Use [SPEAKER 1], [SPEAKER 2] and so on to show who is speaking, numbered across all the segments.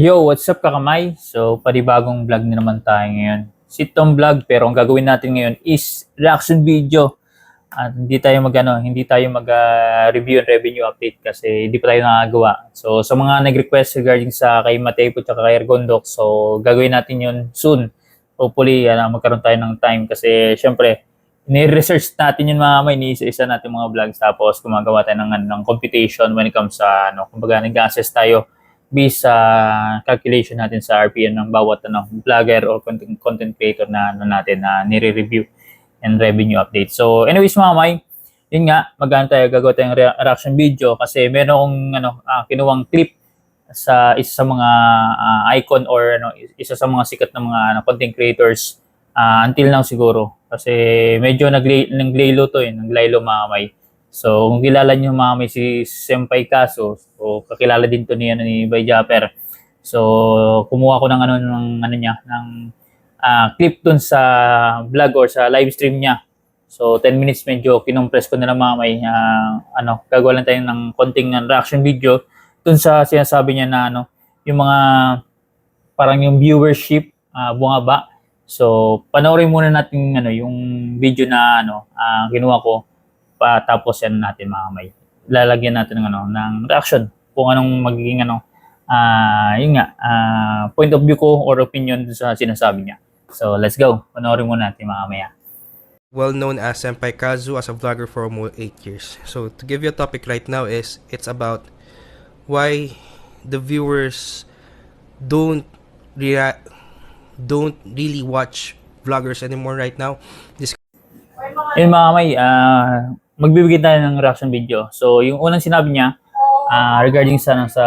[SPEAKER 1] Yo, what's up kakamay? So, panibagong vlog na naman tayo ngayon. Sitcom vlog, pero ang gagawin natin ngayon is reaction video. At hindi tayo mag ano, hindi tayo mag ah, review and revenue update kasi hindi pa tayo nakagawa. So, sa mga nag-request regarding sa kay Mateo at kay Ergondok, so gagawin natin yun soon. Hopefully, ano, magkaroon tayo ng time kasi syempre, ni-research natin yung mga may isa-isa natin mga vlogs tapos gumagawa tayo ng, ano, ng computation when it comes sa ano, kumbaga nag-assess tayo based sa calculation natin sa RPM ng bawat ano, vlogger or content, content creator na ano natin na nire-review and revenue update. So anyways mga may, yun nga, magana tayo gagawa tayong rea- reaction video kasi meron akong ano, ah, kinuwang clip sa isa sa mga ah, icon or ano, isa sa mga sikat na mga ano, content creators ah, until now siguro. Kasi medyo naglay, naglaylo to eh, naglaylo mga may. So, kung kilala niyo mga may si Senpai Kaso, so kakilala din to ni ano ni Bay Japper. So, kumuha ko ng ano ng ano niya, ng ah, clip dun sa vlog or sa live stream niya. So, 10 minutes medyo kinompress ko na lang mga may ah, ano, gagawa lang tayo ng konting reaction video dun sa sinasabi niya na ano, yung mga parang yung viewership ah, bumaba. So, panoorin muna natin ano, yung video na ano, ah, ginawa ko pa tapos yan natin mga may lalagyan natin ng ano ng reaction. Kung anong magiging ano ah yun nga ah, point of view ko or opinion sa sinasabi niya. So let's go. Panoorin muna natin mga maya
[SPEAKER 2] well known as Senpai Kazu as a vlogger for almost 8 years. So to give you a topic right now is it's about why the viewers don't rea- don't really watch vloggers anymore right now. This
[SPEAKER 1] yun mga may ah, magbibigay tayo ng reaction video. So yung unang sinabi niya ah, regarding sa, ano, sa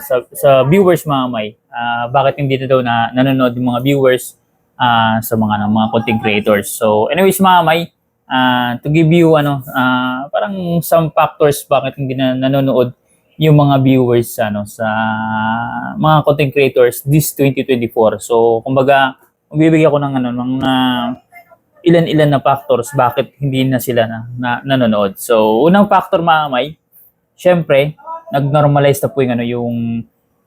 [SPEAKER 1] sa sa viewers mga may ah, bakit hindi na daw na nanonood yung mga viewers ah, sa mga ano, mga content creators. So anyways mga may ah, to give you ano ah, parang some factors bakit hindi na nanonood yung mga viewers ano sa mga content creators this 2024 so kumbaga magbibigay ako ng ano ng ah, ilan-ilan na factors bakit hindi na sila na, na nanonood. So, unang factor mga may, syempre, nag-normalize na po yung ano yung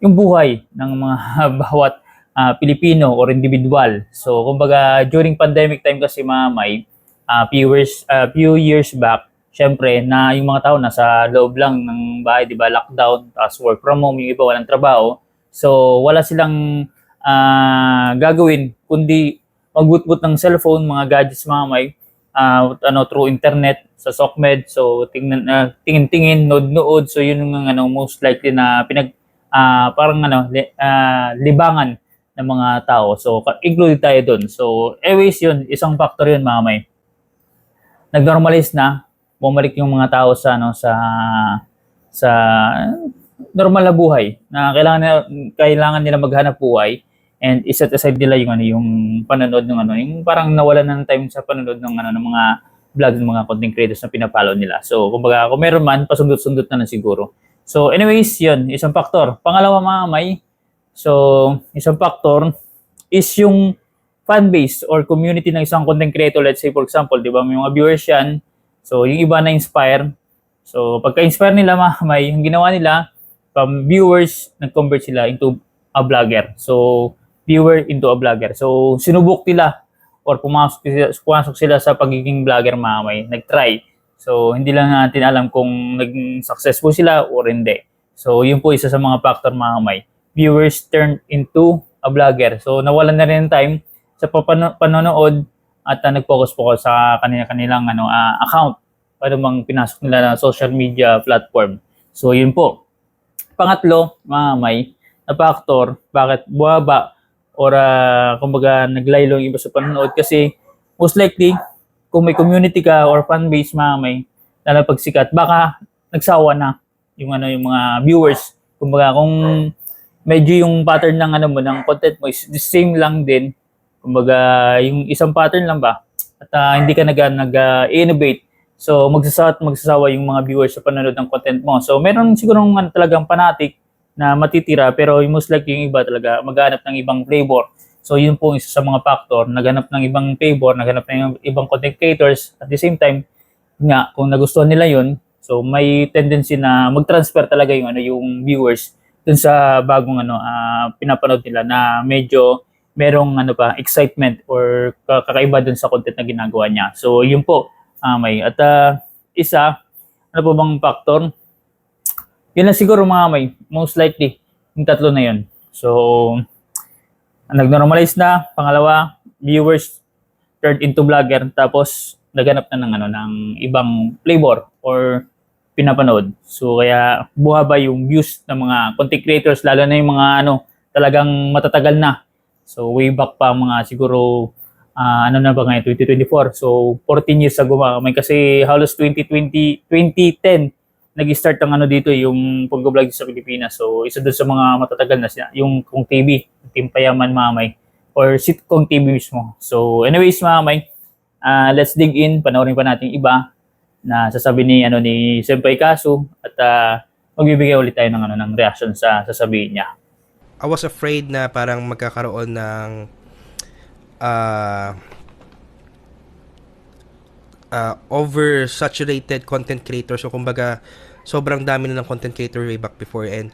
[SPEAKER 1] yung buhay ng mga bawat ah, Pilipino or individual. So, kumbaga during pandemic time kasi mga may ah, few years ah, few years back, syempre na yung mga tao nasa loob lang ng bahay, 'di ba? Lockdown, tapos work from home, yung iba walang trabaho. So, wala silang ah, gagawin kundi magbutbut ng cellphone, mga gadgets mga may ah, ano through internet sa SOCMED. So tingnan ah, tingin-tingin, nod-nood. So yun yung ano most likely na pinag ah, parang ano li- ah, libangan ng mga tao. So included tayo doon. So anyways yun, isang factor yun mga may. Nag-normalize na bumalik yung mga tao sa ano sa sa normal na buhay na kailangan nila, kailangan nila maghanap buhay and iset aside nila yung ano yung panonood ng ano yung parang nawalan ng time sa panonood ng ano ng mga vlog ng mga content creators na pinapollow nila. So kumbaga kung meron man pasundot-sundot na lang siguro. So anyways, yun, isang factor. Pangalawa mga may so isang factor is yung fan base or community ng isang content creator. Let's say for example, di ba may mga viewers yan. So yung iba na inspire. So pagka-inspire nila mga may, yung ginawa nila from viewers, nag-convert sila into a vlogger. So viewer into a vlogger. So, sinubok nila or pumasok sila, pumasok sila sa pagiging vlogger mga may, nag-try. So, hindi lang natin alam kung naging successful sila or hindi. So, yun po isa sa mga factor mga may. Viewers turned into a vlogger. So, nawalan na rin time sa panonood at uh, nag-focus po sa kanila kanilang ano, ah, account para bang pinasok nila na social media platform. So, yun po. Pangatlo, mga may, na factor, bakit buwaba or uh, kumbaga naglaylo yung iba sa panonood. Kasi most likely kung may community ka or fan base mga may na pagsikat baka nagsawa na yung ano yung mga viewers. Kumbaga kung medyo yung pattern ng ano mo ng content mo is the same lang din kumbaga yung isang pattern lang ba? At ah, hindi ka nag nag ah, innovate so magsasawa at magsasawa yung mga viewers sa panonood ng content mo. So meron siguro ano, talagang fanatic na matitira pero yung most likely yung iba talaga maghanap ng ibang flavor. So yun po isa sa mga factor, naghanap ng ibang flavor, naghanap ng ibang content creators at the same time nga kung nagustuhan nila yun, so may tendency na mag-transfer talaga yung ano yung viewers dun sa bagong ano ah, pinapanood nila na medyo merong ano pa excitement or ka- kakaiba dun sa content na ginagawa niya. So yun po ah, may at ah, isa ano po bang factor? Yun lang siguro mga may most likely yung tatlo na yun. So nag-normalize na, pangalawa, viewers turned into vlogger tapos naganap na ng ano ng ibang flavor or pinapanood. So kaya buhaba yung views ng mga content creators lalo na yung mga ano talagang matatagal na. So way back pa mga siguro ah, ano na ba ngayon 2024. So 14 years ago mga may kasi halos 2020 2010 nag-start ang ano dito yung pag-vlog sa Pilipinas. So isa doon sa mga matatagal na siya, yung Kung TV, Team Payaman Mamay or sitcom TV mismo. So anyways Mamay, ah let's dig in, panoorin pa natin iba na sasabi ni ano ni Senpai Kasu at ah, magbibigay ulit tayo ng ano ng reaction sa sasabihin niya.
[SPEAKER 2] I was afraid na parang magkakaroon ng uh, uh, oversaturated content creators. So, kumbaga, sobrang dami na ng content creator way back before. And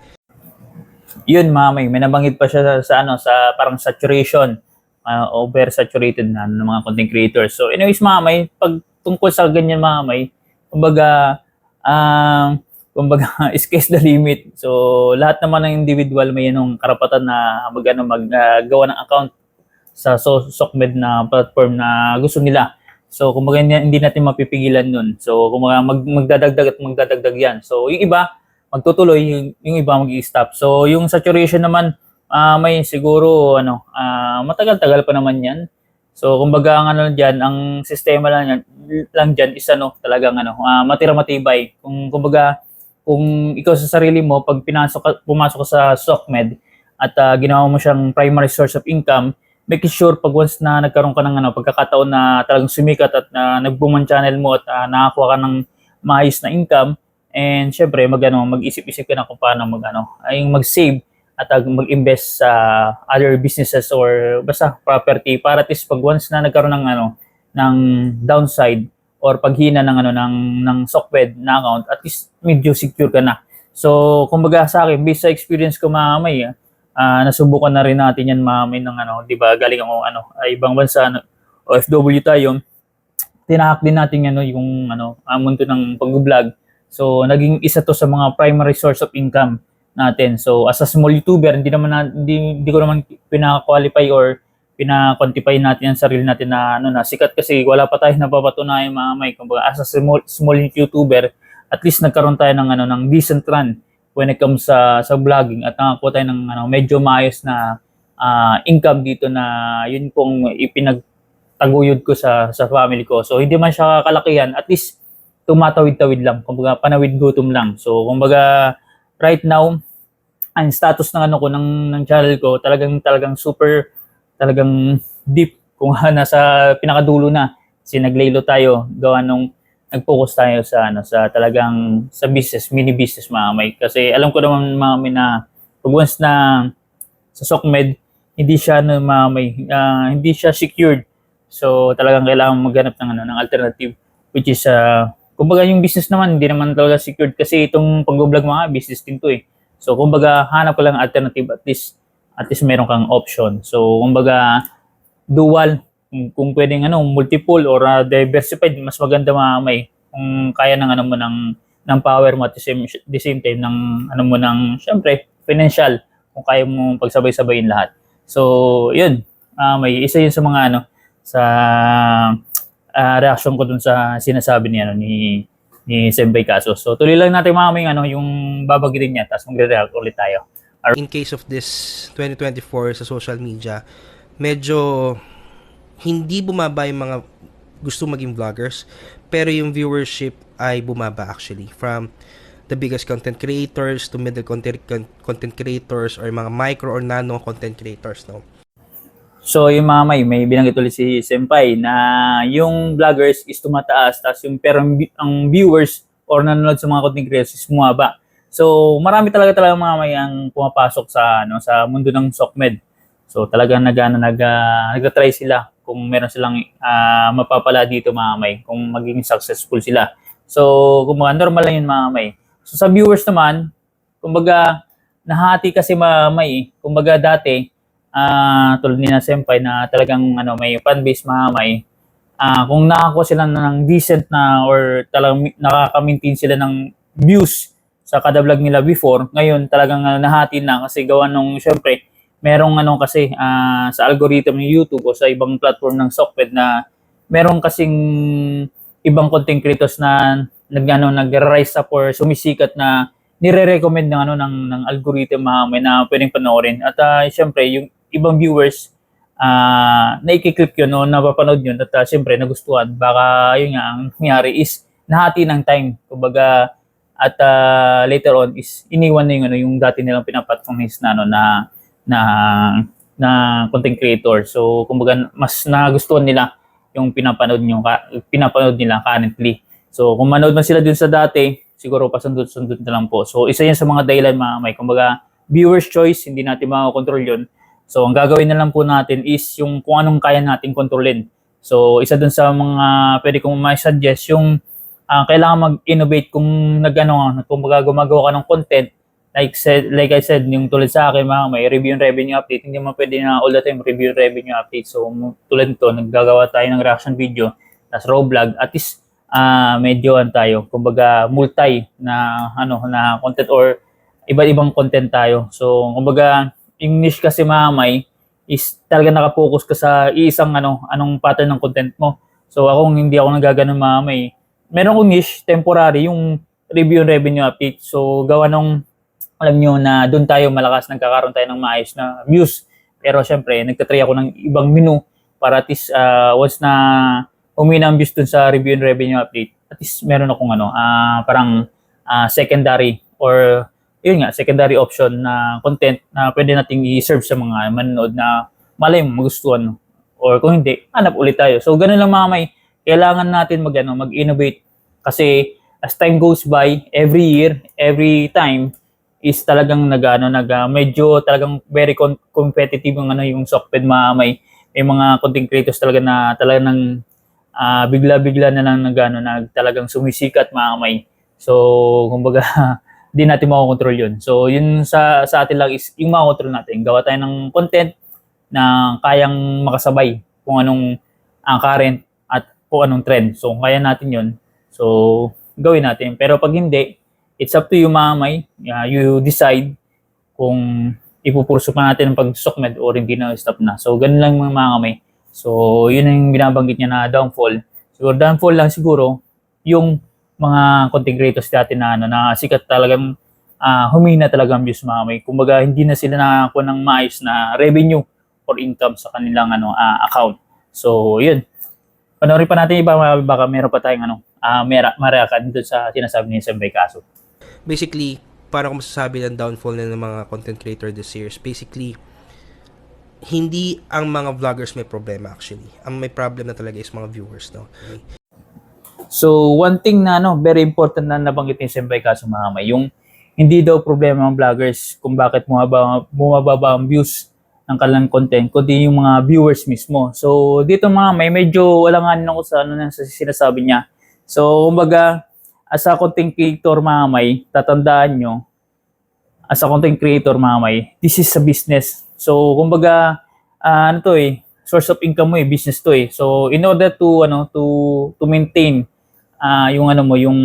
[SPEAKER 1] Yun mamay, may nabanggit pa siya sa, sa ano sa parang saturation, ah, oversaturated na ng mga content creators. So anyways mamay, pag tungkol sa ganyan mamay, kumbaga um kumbaga sky's the limit. So lahat naman ng individual may yanong karapatan na mag ano maggawa ng account sa so, SOCMED na platform na gusto nila. So kumbaga hindi, natin mapipigilan nun. So kumbaga mag, magdadagdag at magdadagdag yan. So yung iba magtutuloy, yung, yung iba mag-stop. So yung saturation naman ah, may siguro ano ah, matagal-tagal pa naman yan. So kumbaga ang ano diyan, ang sistema lang lang diyan is ano talagang ano ah, matira matibay. Kung kumbaga kung ikaw sa sarili mo pag pinasok pumasok ka sa SOCMED at ah, ginawa mo siyang primary source of income, make sure pag once na nagkaroon ka ng ano pagkakataon na talagang sumikat at na nag-boom channel mo at ah, nakakuha ka ng maayos na income and syempre mag ano, mag-isip-isip ka na kung paano mag ano, ay mag-save at ah, mag-invest sa other businesses or basta property para at least pag once na nagkaroon ng ano ng downside or paghina ng ano ng ng Socbed na account at least medyo secure ka na. So kumbaga sa akin based sa experience ko mamay ah nasubukan na rin natin yan mamay ng ano 'di ba galing ako ano ay ibang bansa ano, OFW tayo tinahak din natin ano yung ano ah, mundo ng pag-vlog. So naging isa to sa mga primary source of income natin. So as a small YouTuber, hindi naman na, hindi, hindi ko naman pinaka-qualify or pina-quantify natin ang sarili natin na ano na sikat kasi wala pa tayo napapatunayan mga may kumbaga as a small, small YouTuber at least nagkaroon tayo ng ano ng decent run when it comes sa sa vlogging at nakakuha tayo ng ano medyo maayos na ah, income dito na yun pong ipinagtaguyod ko sa sa family ko. So hindi man siya kalakihan, at least tumatawid-tawid lang. Kumbaga panawid gutom lang. So kumbaga right now ang status ng ano ko ng ng channel ko talagang talagang super talagang deep kung nasa pinakadulo na sinaglaylo tayo gawa nung nag-focus tayo sa ano sa talagang sa business mini business mga may kasi alam ko naman mga may na pag once na sa SOCMED hindi siya no, mga may ah, hindi siya secured. So talagang kailangan maghanap ng ano ng alternative which is uh, kumbaga yung business naman hindi naman talaga secured. Kasi itong pag-vlog mga business din to eh. So kumbaga hanap ka lang alternative at least at least meron kang option. So kumbaga dual kung, kung pwedeng ano multiple or uh, diversified mas maganda mga may kung kaya ng ano mo ng ng power mo at the same, the same time ng ano mo ng syempre financial kung kaya mo pagsabay-sabayin lahat so yun ah, may isa yun sa mga ano sa ah, reaction ko dun sa sinasabi ni ano ni ni Senpai Kaso. So tuloy lang natin mga may ano yung babagitin niya tapos magre-react ulit tayo.
[SPEAKER 2] in case of this 2024 sa social media, medyo hindi bumaba yung mga gusto maging vloggers, pero yung viewership ay bumaba actually from the biggest content creators to middle content, content creators or mga micro or nano content creators no
[SPEAKER 1] So yung mga may, may binanggit ulit si Senpai na yung vloggers is tumataas tapos yung pero ang vi- ang viewers or nanonood sa mga content creators is bumaba. So marami talaga talaga mga may ang pumapasok sa ano sa mundo ng SOCMED. So talagang nag ano, nag uh, nagta-try sila kung meron silang ah, mapapala dito mga may kung maging successful sila. So kumbaga normal lang yun mga may. So sa viewers naman, kumbaga nahati kasi mamay eh. Kumbaga dati, ah tulad ni na Senpai na talagang ano, may fanbase mahamay, ah kung nakakuha sila ng decent na or talagang nakaka-maintain sila ng views sa kada vlog nila before, ngayon talagang ano, nahati na kasi gawa nung syempre merong ano kasi ah, sa algorithm ng YouTube o sa ibang platform ng Sockped na merong kasing ibang content creators na nag ano, nag-rise up or sumisikat na nire-recommend ng ano ng ng algorithm mahamay na pwedeng panoorin. At ah, syempre yung ibang viewers ah naikiklik yun o napapanood yun at ah, syempre nagustuhan. Baka yun nga ang nangyari is nahati ng time. Kumbaga at ah, later on is iniwan na yung ano yung dati nilang pinapatungis na ano na na na content creator. So kumbaga mas nagustuhan nila yung pinapanood nyo, pinapanood nila currently. So kung manood man sila dun sa dati, siguro pasundot-sundot na lang po. So isa yan sa mga dahilan mga may kumbaga viewer's choice, hindi natin makakontrol yun. So ang gagawin na lang po natin is yung kung anong kaya natin kontrolin. So isa dun sa mga pwede kong ma-suggest yung ah, kailangan mag-innovate kung nagano kung gumagawa ka ng content like said like I said yung tulad sa akin mga may review and revenue update. Hindi mo pwede na all the time review and revenue update. So tulad nito naggagawa tayo ng reaction video tas raw vlog at least ah medyo an tayo kumbaga multi na ano na content or iba't ibang content tayo. So kumbaga niche kasi mamay is talaga nakapokus ka sa iisang ano anong pattern ng content mo. So ako hindi ako nagaganon mamay meron kong niche temporary yung review and revenue update. So gawa nung alam nyo na doon tayo malakas nagkakaroon tayo ng maayos na views. Pero syempre, nagtatry ako ng ibang menu para at least ah, once na umina ang views dun sa review and revenue update, at least meron akong ano, ah, parang ah, secondary or yun nga, secondary option na content na pwede nating i-serve sa mga manonood na malay mo magustuhan. Or kung hindi, hanap ulit tayo. So, ganun lang mga may, kailangan natin mag, ano, mag-innovate kasi as time goes by, every year, every time, is talagang nagano nag ah, medyo talagang very con- competitive yung ano yung Sockped mga may mga content creators talaga na talagang ah, bigla-bigla na lang nagano nag talagang sumisikat mga may. So kumbaga di natin makokontrol yun. So yun sa sa atin lang is yung makokontrol natin. Gawa tayo ng content na kayang makasabay kung anong ang current at kung anong trend. So kung kaya natin yun. So gawin natin. Pero pag hindi, it's up to you mamay. Yeah, you decide kung ipupurso pa natin ang pag-sokmed or hindi na stop na. So, ganun lang mga mga kamay. So, yun ang binabanggit niya na downfall. Siguro downfall lang siguro yung mga content creators natin na, ano, na sikat talagang ah, humina talaga ang views mga kamay. Kumbaga, hindi na sila nakakuha ng maayos na revenue or income sa kanilang ano ah, account. So, yun. Panoorin pa natin iba, baka meron pa tayong ano, ah mera, mareakan doon sa sinasabi ni Sembay Kaso.
[SPEAKER 2] Basically, parang kung masasabi ng downfall na ng mga content creator this year is basically, hindi ang mga vloggers may problema actually. Ang may problem na talaga is mga viewers, no?
[SPEAKER 1] So, one thing na ano, very important na nabanggit ni Senpai Kaso Mahamay, yung hindi daw problema ng vloggers kung bakit bumaba, bumababa ang views ng kanilang content, kundi yung mga viewers mismo. So, dito mga may medyo walanganin ako sa ano na sa sinasabi niya. So, kumbaga, as a content creator Mahamay, tatandaan nyo, as a content creator Mahamay, this is a business. So, kumbaga, ah, ano to eh, source of income mo eh, business to eh. So, in order to, ano, to, to maintain ah yung ano mo, yung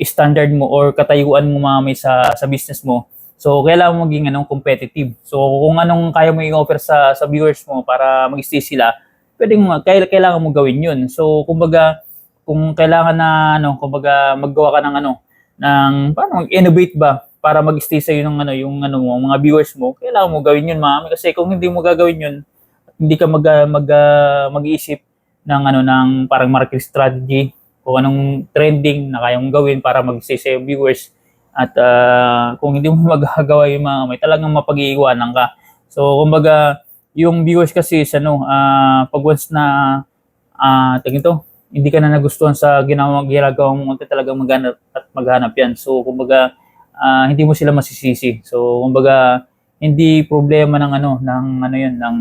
[SPEAKER 1] standard mo or katayuan mo mamay sa sa business mo. So kailangan mo maging anong competitive. So kung anong kaya mo i-offer sa sa viewers mo para mag-stay sila, pwedeng mo kailangan mo gawin 'yun. So kumbaga kung kailangan na ano, kumbaga maggawa ka ng ano ng paano mag-innovate ba para mag-stay sa ng ano yung ano mo, mga viewers mo, kailangan mo gawin 'yun, mami kasi kung hindi mo gagawin 'yun, hindi ka mag mag ah, mag-iisip ng ano ng parang marketing strategy kung anong trending na kaya mong gawin para mag-stay sa iyong viewers. At ah, kung hindi mo magagawa yung mga may talagang mapag-iiwanan ka. So kumbaga yung viewers kasi is ano ah, pag once na ah tingin to hindi ka na nagustuhan sa ginawa ginagawa mo content talagang maghanap at maghanap yan. So kumbaga ah, hindi mo sila masisisi. So kumbaga hindi problema ng ano ng ano yun ng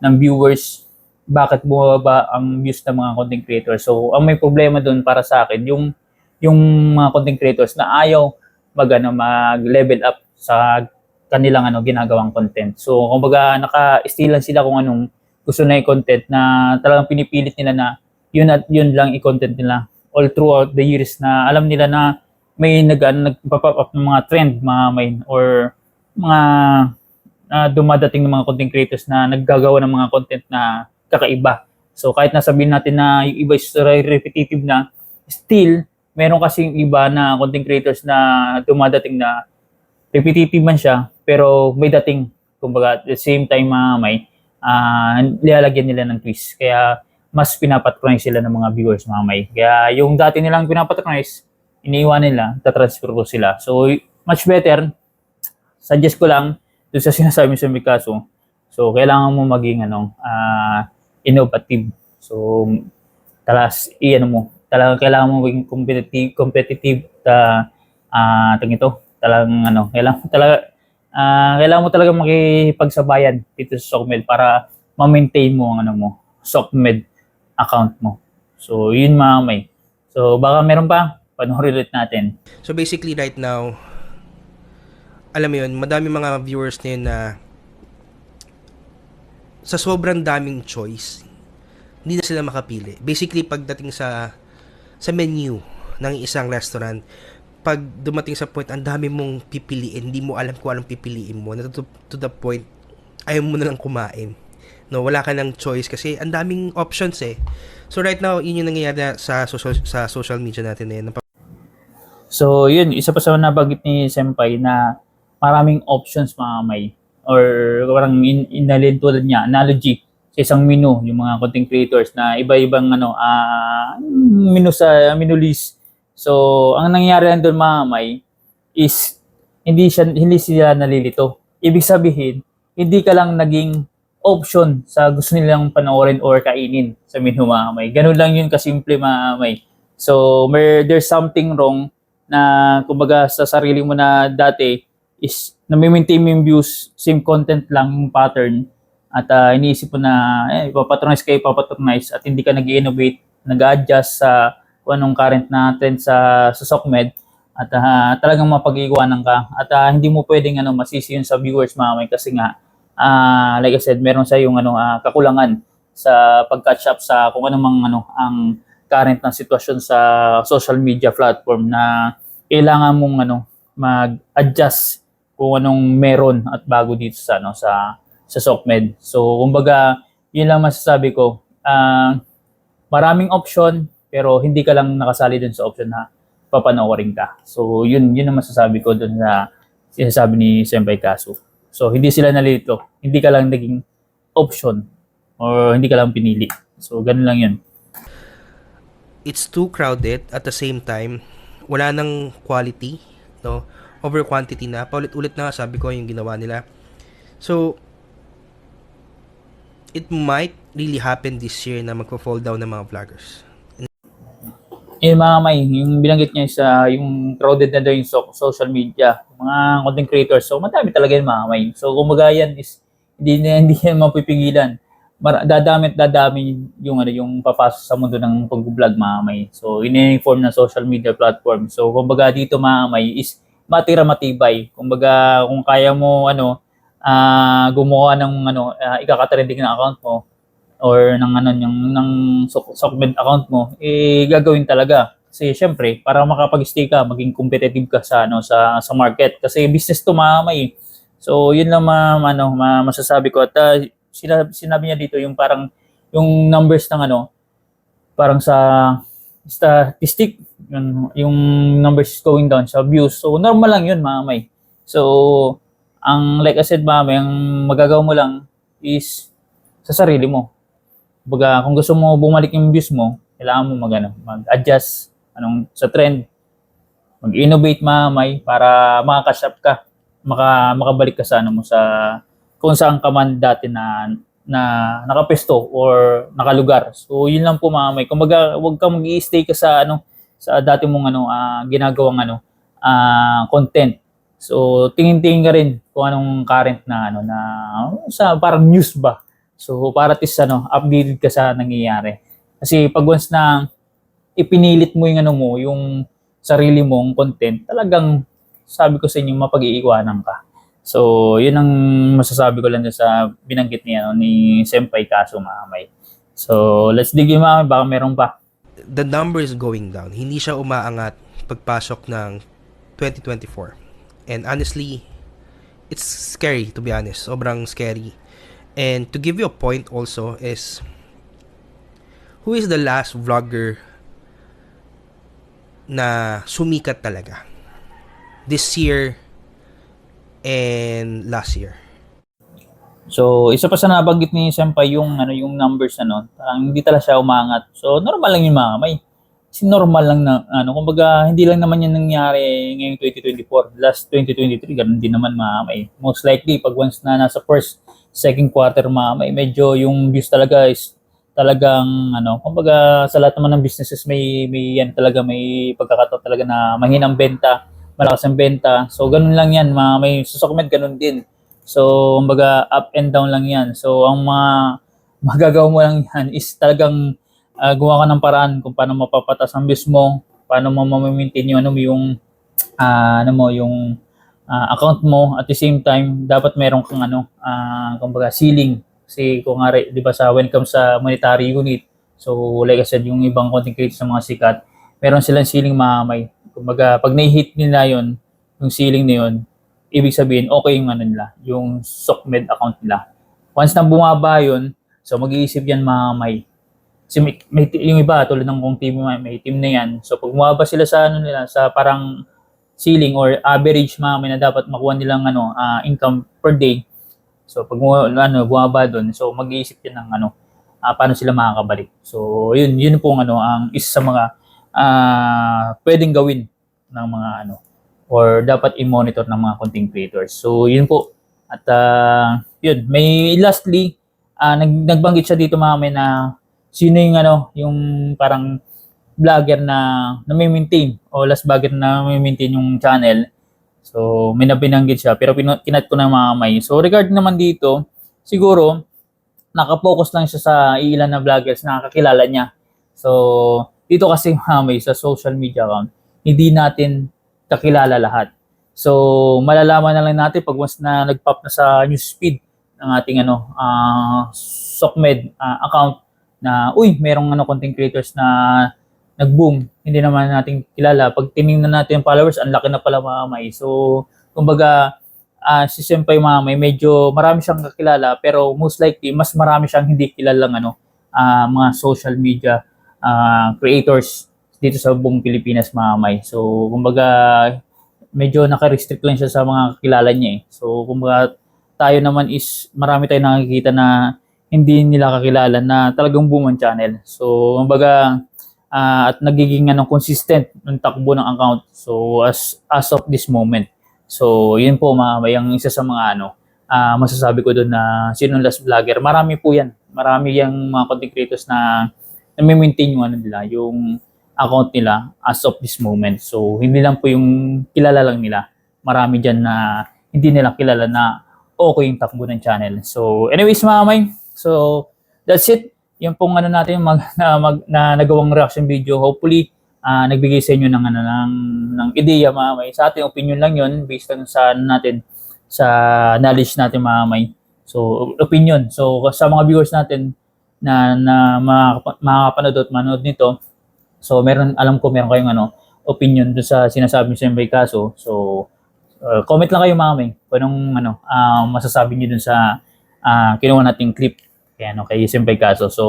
[SPEAKER 1] ng viewers bakit bumaba ang views ng mga content creators. So, ang may problema doon para sa akin, yung yung mga content creators na ayaw mag, ano, mag-level up sa kanilang ano ginagawang content. So kumbaga naka-still sila kung anong gusto na i-content na talagang pinipilit nila na yun at yun lang i-content nila all throughout the years na alam nila na may nag ano, nagpa-pop up ng mga trend mga may or mga na dumadating ng mga content creators na naggagawa ng mga content na kakaiba. So kahit nasabihin natin na yung iba is repetitive na, still, meron kasing iba na content creators na dumadating na repetitive man siya, pero may dating, kumbaga, at the same time, mga may, ah nilalagyan nila ng twist. Kaya, mas pinapatronize sila ng mga viewers, mga may. Kaya, yung dati nilang pinapatronize, iniiwan nila, tatransfer ko sila. So, much better, suggest ko lang, doon sa sinasabi sa Mikaso, so, kailangan mo maging, ano, ah innovative. So, talas, i-ano mo, talagang kailangan mo maging competitive, competitive ta, ah tawag ito, talagang ano, kailangan mo talaga, ah kailangan mo talaga makipagsabayan dito sa SOCMED para ma-maintain mo ang ano mo, SOCMED account mo. So, yun mga may. So, baka meron pa, panoorin ulit natin.
[SPEAKER 2] So basically right now, alam mo yun, madami mga viewers na na sa sobrang daming choice, hindi na sila makapili. Basically, pagdating sa sa menu ng isang restaurant, pag dumating sa point, ang dami mong pipiliin, hindi mo alam kung anong pipiliin mo, na to, to the point, ayaw mo na lang kumain. No, wala ka ng choice kasi ang daming options eh. So right now, yun yung nangyayari na sa social, sa social media natin eh.
[SPEAKER 1] So, yun, isa pa sa nabanggit ni Senpai na maraming options mga may or parang in, inalin tulad niya, analogy sa isang menu, yung mga content creators na iba-ibang ano, ah menu sa menu list. So, ang nangyayari lang doon mga may is hindi siya hindi sila nalilito. Ibig sabihin, hindi ka lang naging option sa gusto nilang panoorin or kainin sa menu mga may. Ganun lang yun kasimple mga may. So, may, there's something wrong na kumbaga sa sarili mo na dati is nami-maintain yung views, same content lang yung pattern at ah, iniisip mo na eh, ipapatronize ka, ipapatronize at hindi ka nag innovate nag-adjust sa kung anong current na trend sa, sa SOCMED at ah, talagang mapag-iwanan ka at ah, hindi mo pwedeng ano, masisi yun sa viewers mamay kasi nga ah, like I said, meron sa yung ano, ah, kakulangan sa pag-catch up sa kung ano mang ano, ang current na sitwasyon sa social media platform na kailangan mong ano mag-adjust kung anong meron at bago dito sa ano sa sa SOCMED. So kumbaga, yun lang masasabi ko. Ah, maraming option pero hindi ka lang nakasali dun sa option na papanoorin ka. So yun yun ang masasabi ko dun sa sinasabi ni Senpai Kasu. So hindi sila nalito. Hindi ka lang naging option or hindi ka lang pinili. So ganun lang yun.
[SPEAKER 2] it's too crowded at the same time wala nang quality no over quantity na paulit-ulit na sabi ko yung ginawa nila so it might really happen this year na magpo-fall down ng mga vloggers
[SPEAKER 1] Yung mga may, yung binanggit niya sa yung crowded na daw yung so- social media, mga content creators. So madami talaga yung mga may. So kumbaga yan is hindi na hindi yan mapipigilan. Mar- dadami at dadami yung ano yung papasok sa mundo ng pag-vlog mga may. So ini-inform ng social media platform. So kumbaga dito mga may is matira matibay. Kumbaga kung kaya mo ano ah gumawa ng ano uh, ikaka-trending na account mo or ng ano yung ng Socmed account mo eh gagawin talaga kasi syempre para makapag-stay ka maging competitive ka sa ano sa sa market. Kasi business to mamay so yun lang ma, ano ma, masasabi ko. At ah, sinabi, sinabi niya dito yung parang yung numbers ng ano parang sa statistic yung, yung numbers going down sa views. So normal lang yun mamay. So ang like I said mamay ang magagawa mo lang is sa sarili mo. Baga, kung gusto mo bumalik yung views mo, kailangan mo mag, ano, mag-adjust anong, sa trend. Mag-innovate mamay para makakash up ka. Maka, makabalik ka sa, ano mo, sa kung saan ka man dati na na nakapesto or nakalugar. So, yun lang po mamay. Kumbaga, wag kang mag-i-stay ka sa ano sa dati mong ano ah, ginagawang ano ah, content. So, tingin-tingin ka rin kung anong current na ano na sa parang news ba So, para least, ano, updated ka sa nangyayari. Kasi pag once na ipinilit mo yung ano mo, yung sarili mong content, talagang sabi ko sa inyo, mapag-iiwanan ka. So, yun ang masasabi ko lang sa binanggit niya, no, ni Senpai Kaso Maamay. So, let's dig in mga baka meron pa.
[SPEAKER 2] the number is going down. Hindi siya umaangat pagpasok ng 2024. And honestly, it's scary to be honest. Sobrang scary. And to give you a point also is who is the last vlogger na sumikat talaga this year and last year.
[SPEAKER 1] So, isa pa sa nabanggit ni Senpai yung ano yung numbers ano, parang hindi talaga siya umangat. So, normal lang yung mga may si normal lang na ano, kumbaga hindi lang naman yan nangyari ngayong 2024. Last 2023 ganun din naman mga may. Most likely pag once na nasa first, second quarter mga may, medyo yung views talaga is talagang ano, kumbaga sa lahat naman ng businesses may may yan talaga may pagkakataon talaga na mahinang benta, malakas ang benta. So ganun lang yan, mga may susokmed ganun din. So, kumbaga, up and down lang yan. So, ang mga magagawa mo lang yan is talagang ah, gumawa ka ng paraan kung paano mapapatas ang views mo, paano mo mamaintain yung, ano, yung, ah, ano mo, yung ah, account mo. At the same time, dapat meron kang ano, ah, kumbaga, ceiling. Kasi kung nga, di ba, sa when comes sa monetary unit, so, like I said, yung ibang content creators sa mga sikat, meron silang ceiling mamay. Kumbaga, pag na-hit nila yon yung ceiling na yun, ibig sabihin, okay yung ano nila, yung SOCMED account nila. Once na bumaba yun, so mag-iisip yan mga may, kasi may, may, yung iba, tulad ng kung team, may, may team na yan, so pag bumaba sila sa ano nila, sa parang ceiling or average mga may na dapat makuha nilang ano, ah, income per day, so pag ano, bumaba doon, so mag-iisip yan ng ano, ah, paano sila makakabalik. So yun, yun po ano, ang isa sa mga ah, pwedeng gawin ng mga ano, or dapat i-monitor ng mga content creators. So, yun po. At ah, yun, may lastly, ah, nag, nagbanggit siya dito mga na sino yung ano, yung parang vlogger na na may maintain o last vlogger na may maintain yung channel. So, may nabinanggit siya pero kinat ko na mga may. So, regarding naman dito, siguro nakapokus lang siya sa ilan na vloggers na nakakilala niya. So, dito kasi mga may sa social media account, hindi natin kakilala lahat. So, malalaman na lang natin pag once na nag-pop na sa newsfeed ng ating ano, ah SOCMED ah, account na, uy, merong ano, content creators na nag-boom. Hindi naman natin kilala. Pag tinignan natin yung followers, ang laki na pala mamay. So, kumbaga, ah si Senpai Mamay, medyo marami siyang kakilala, pero most likely, mas marami siyang hindi kilalang ano, ah, mga social media ah, creators dito sa buong Pilipinas mamay. So, kumbaga, medyo naka-restrict lang siya sa mga kilala niya eh. So, kumbaga, tayo naman is, marami tayong nakikita na hindi nila kakilala na talagang boom ang channel. So, kumbaga, ah, at nagiging ano, consistent ng takbo ng account. So, as as of this moment. So, yun po, mamay, ang isa sa mga ano, ah, masasabi ko doon na sino last vlogger. Marami po yan. Marami yung mga content creators na na-maintain yung ano nila, yung account nila as of this moment. So, hindi lang po yung kilala lang nila. Marami dyan na hindi nila kilala na okay yung takbo ng channel. So, anyways, mga kamay, so, that's it. Yung pong ano natin mag, na, mag, na nagawang reaction video. Hopefully, ah, nagbigay sa inyo ng, ano, ng, ng ideya, mga kamay. Sa ating opinion lang yun, based on sa ano natin, sa knowledge natin, mga kamay. So, opinion. So, sa mga viewers natin na, na makakapa- makakapanood at manood nito, So meron alam ko meron kayong ano opinion do sa sinasabi niyo sa may kaso. So uh, comment lang kayo mami kung anong ano ah, masasabi niyo dun sa ah, kinuha nating clip kaya ano kay Senpai kaso. So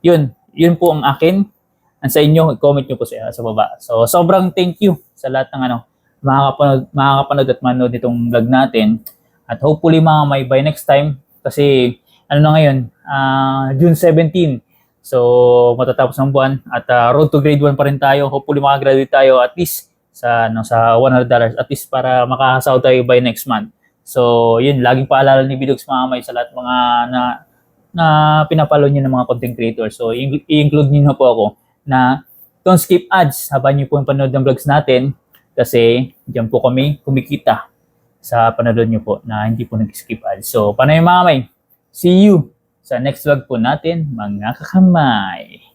[SPEAKER 1] yun, yun po ang akin. Ang sa inyo, comment niyo po sa, sa baba. So sobrang thank you sa lahat ng ano makakapanood, makakapanood at manood itong vlog natin. At hopefully mga may by next time kasi ano na ngayon, ah, June 17. So, matatapos ng buwan at ah, road to grade 1 pa rin tayo. Hopefully makagraduate tayo at least sa ano sa $100 at least para makahasahod tayo by next month. So, yun, laging paalala ni Bidogs mga may sa lahat mga na na pinapalo niyo ng mga content creators. So, i-include niyo na po ako na don't skip ads habang niyo po panood ng vlogs natin kasi diyan po kami kumikita sa panood niyo po na hindi po nag-skip ads. So, yung mga may? See you sa next vlog po natin, mga kakamay.